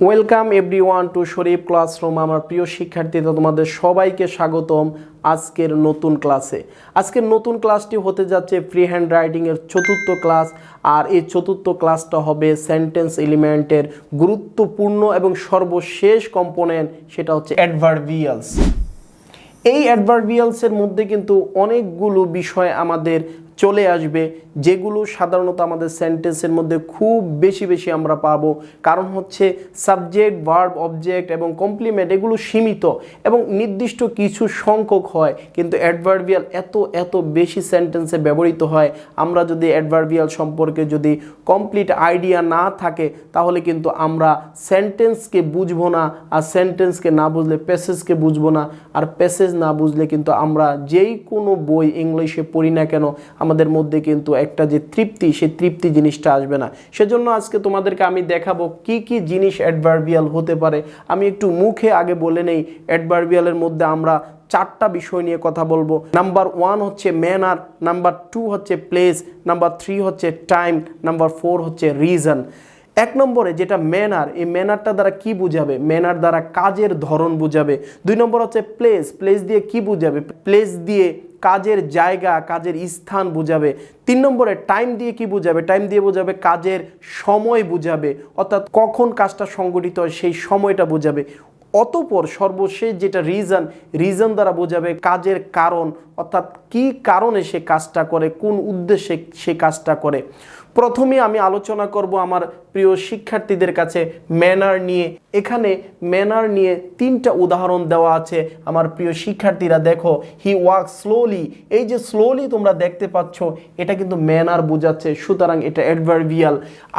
Welcome everyone to Sharif classroom আমার প্রিয় শিক্ষার্থীরা তোমাদের সবাইকে স্বাগতম আজকের নতুন ক্লাসে। আজকের নতুন ক্লাসটি হতে যাচ্ছে ফ্রি হ্যান্ড রাইটিংয়ের চতুর্থ ক্লাস, আর এই চতুর্থ ক্লাসটা হবে সেন্টেন্স এলিমেন্টের গুরুত্বপূর্ণ এবং সর্বশেষ কম্পোনেন্ট সেটা হচ্ছে অ্যাডভার্বিয়ালস এই অ্যাডভার্বিয়ালসের মধ্যে কিন্তু অনেকগুলো বিষয় আমাদের চলে আসবে, যেগুলো সাধারণত আমাদের সেন্টেন্সের মধ্যে খুব বেশি বেশি আমরা পাবো। কারণ হচ্ছে সাবজেক্ট ভার্ব অবজেক্ট এবং কমপ্লিমেন্ট এগুলো সীমিত এবং নির্দিষ্ট কিছু সংখ্যক হয়, কিন্তু অ্যাডভার্বিয়াল এত এত বেশি সেন্টেন্সে ব্যবহৃত হয়। আমরা যদি অ্যাডভার্বিয়াল সম্পর্কে যদি কমপ্লিট আইডিয়া না থাকে, তাহলে কিন্তু আমরা সেন্টেন্সকে বুঝব না, আর সেন্টেন্সকে না বুঝলে প্যাসেজকে বুঝব না। আর প্যাসেজ না বুঝলে কিন্তু আমরা যেই কোনো বই ইংলিশে পড়ি না কেন আমাদের মধ্যে কিন্তু একটা যে তৃপ্তি, সেই তৃপ্তি জিনিসটা আসবে না। সেজন্য আজকে তোমাদেরকে আমি দেখাবো কি কি জিনিস অ্যাডভার্বিয়াল হতে পারে। আমি একটু মুখে আগে বলে নেই অ্যাডভার্বিয়ালের মধ্যে আমরা চারটা বিষয় নিয়ে কথা বলব। নাম্বার ওয়ান হচ্ছে ম্যানার নাম্বার টু হচ্ছে প্লেস নাম্বার থ্রি হচ্ছে টাইম নাম্বার ফোর হচ্ছে রিজন এক নম্বরে যেটা ম্যানার এই ম্যানারটা দ্বারা কি বুঝাবে? ম্যানার দ্বারা কাজের ধরন বুঝাবে। দুই নম্বর হচ্ছে প্লেস প্লেস দিয়ে কি বুঝাবে? প্লেস দিয়ে কাজের জায়গা, কাজের স্থান বুঝাবে। তিন নম্বরে টাইম দিয়ে কি বুঝাবে? টাইম দিয়ে বোঝাবে কাজের সময় বুঝাবে। অর্থাৎ কখন কাজটা সংগঠিত হয়, সেই সময়টা বোঝাবে। অতপর সর্বশেষ যেটা রিজন রিজন দ্বারা বোঝাবে কাজের কারণ অর্থাৎ কি কারণে সে কাজটা করে, কোন উদ্দেশ্যে সে কাজটা করে? প্রথমে আমি আলোচনা করব আমার প্রিয় শিক্ষার্থীদের কাছে ম্যানার নিয়ে। এখানে ম্যানার নিয়ে তিনটা উদাহরণ দেওয়া আছে। আমার প্রিয় শিক্ষার্থীরা, দেখো হি ওয়াক স্লোলি এই যে স্লোলি তোমরা দেখতে পাচ্ছ, এটা কিন্তু ম্যানার বোঝাচ্ছে, সুতরাং এটা adverbial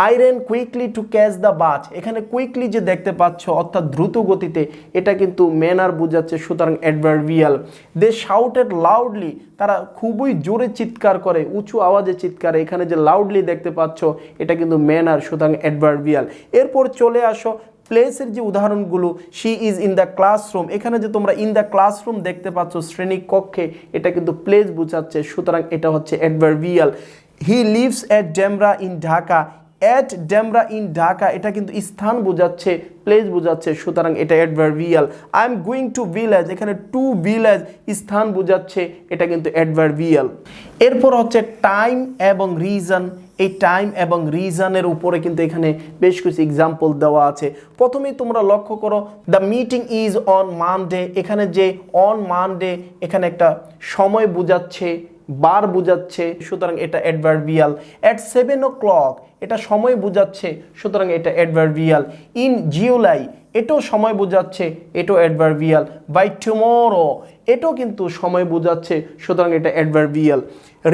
I ran quickly to catch the bus এখানে কুইকলি যে দেখতে পাচ্ছ, অর্থাৎ দ্রুত গতিতে, এটা কিন্তু ম্যানার বোঝাচ্ছে, সুতরাং অ্যাডভার্বিয়াল দে শাউটেড লাউডলি তারা খুবই জোরে চিৎকার করে, উঁচু আওয়াজে চিৎকার, এখানে যে লাউডলি দেখতে পাচ্ছ, এটা কিন্তু ম্যানার সুতরাং অ্যাডভার্বিয়াল এরপর চলে আসো প্লেসের যে উদাহরণগুলো she is in the classroom এখানে যে তোমরা ইন দ্য ক্লাসরুম দেখতে পাচ্ছ শ্রেণি কক্ষে, এটা কিন্তু প্লেস বোঝাচ্ছে, সুতরাং এটা হচ্ছে adverbial he lives at Demra in Dhaka at Demra in Dhaka এটা কিন্তু স্থান বোঝাচ্ছে প্লেস বোঝাচ্ছে, সুতরাং এটা adverbial I am going to village এখানে টু ভিলেজ স্থান বোঝাচ্ছে, এটা কিন্তু অ্যাডভার্বিয়াল এরপর হচ্ছে টাইম এবং রিজন এই টাইম এবং রিজনের উপরে কিন্তু এখানে বেশ কিছু এক্সাম্পল দেওয়া আছে। প্রথমেই তোমরা লক্ষ্য করো the meeting is on Monday এখানে যে অন মানডে এখানে একটা সময় বোঝাচ্ছে বার বুঝাচ্ছে, সুতরাং এটা adverbial at seven o'clock এটা সময় বুঝাচ্ছে, সুতরাং এটা অ্যাডভার্বিয়াল ইন জিওলাই এটাও সময় বোঝাচ্ছে, এটাও অ্যাডভার্বিয়াল বাই টুমোরো এটাও কিন্তু সময় বোঝাচ্ছে, সুতরাং এটা adverbial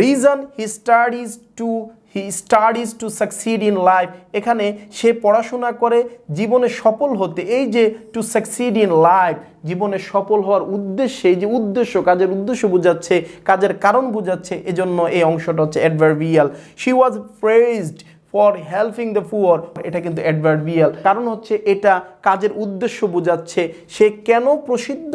reason he studies to he studies to succeed in life এখানে সে পড়াশোনা করে জীবনে সফল হতে। এই যে টু সাকসিড ইন লাইফ জীবনে সফল হওয়ার উদ্দেশ্যে যে উদ্দেশ্য, কাজের উদ্দেশ্য বোঝাচ্ছে, কাজের কারণ বোঝাচ্ছে, এজন্য এই অংশটা হচ্ছে adverbial she was praised for helping the poor এটা কিন্তু অ্যাডভার্বিয়াল কারণ হচ্ছে এটা কাজের উদ্দেশ্য বোঝাচ্ছে সে কেন প্রসিদ্ধ,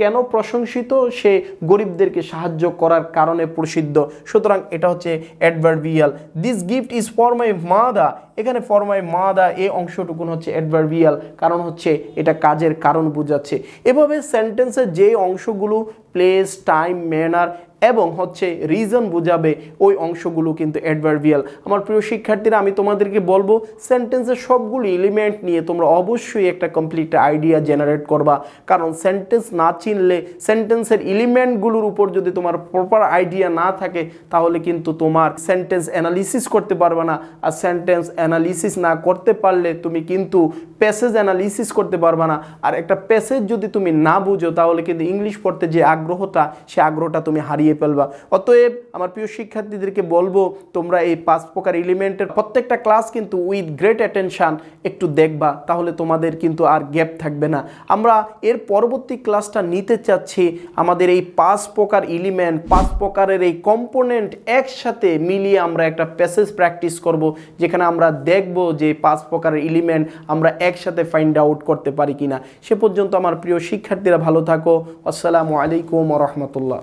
কেন প্রশংসিত, সে গরিবদেরকে সাহায্য করার কারণে প্রসিদ্ধ। সুতরাং এটা হচ্ছে adverbial this gift is for my mother এখানে ফর মাই মাদা এই অংশটুকুন হচ্ছে অ্যাডভার্বিয়াল কারণ হচ্ছে এটা কাজের কারণ বোঝাচ্ছে। এভাবে সেন্টেন্সের যে অংশগুলো প্লেস টাইম ম্যানার এবং হচ্ছে রিজন বোঝাবে ওই অংশগুলো কিন্তু অ্যাডভার্বিয়াল আমার প্রিয় শিক্ষার্থীরা, আমি তোমাদেরকে বলব সেন্টেন্সের সবগুলো এলিমেন্ট নিয়ে তোমরা অবশ্যই একটা কমপ্লিট আইডিয়া জেনারেট করবা। কারণ সেন্টেন্স না চিনলে সেন্টেন্সের এলিমেন্টগুলোর উপর যদি তোমার প্রপার আইডিয়া না থাকে, তাহলে কিন্তু তোমার সেন্টেন্স অ্যানালিসিস করতে পারবে না। আর সেন্টেন্স অ্যানালিসিস না করতে পারলে তুমি কিন্তু প্যাসেজ অ্যানালিসিস করতে পারবে না। আর একটা প্যাসেজ যদি তুমি না বুঝো, তাহলে কিন্তু ইংলিশ পড়তে যে আগ্রহটা সে আগ্রহটা তুমি হারিয়ে ফেলবা। অতএব আমার প্রিয় শিক্ষার্থীদেরকে বলব, তোমরা এই পাঁচ প্রকার এলিমেন্টের প্রত্যেকটা ক্লাস কিন্তু উইথ গ্রেট অ্যাটেনশান একটু দেখবা, তাহলে তোমাদের কিন্তু আর গ্যাপ থাকবে না। আমরা এর পরবর্তী ক্লাসটা নিতে চাচ্ছি আমাদের এই পাঁচ প্রকার এলিমেন্ট পাঁচ প্রকারের এই কম্পোনেন্ট একসাথে মিলিয়ে আমরা একটা প্যাসেজ প্র্যাকটিস করব, যেখানে আমরা দেখব যে পাঁচ প্রকারের এলিমেন্ট আমরা একসাথে ফাইন্ড আউট করতে পারি কিনা। সে পর্যন্ত আমার প্রিয় শিক্ষার্থীরা ভালো থাকো। আসসালামু আলাইকুম রহমতুল্লাহ।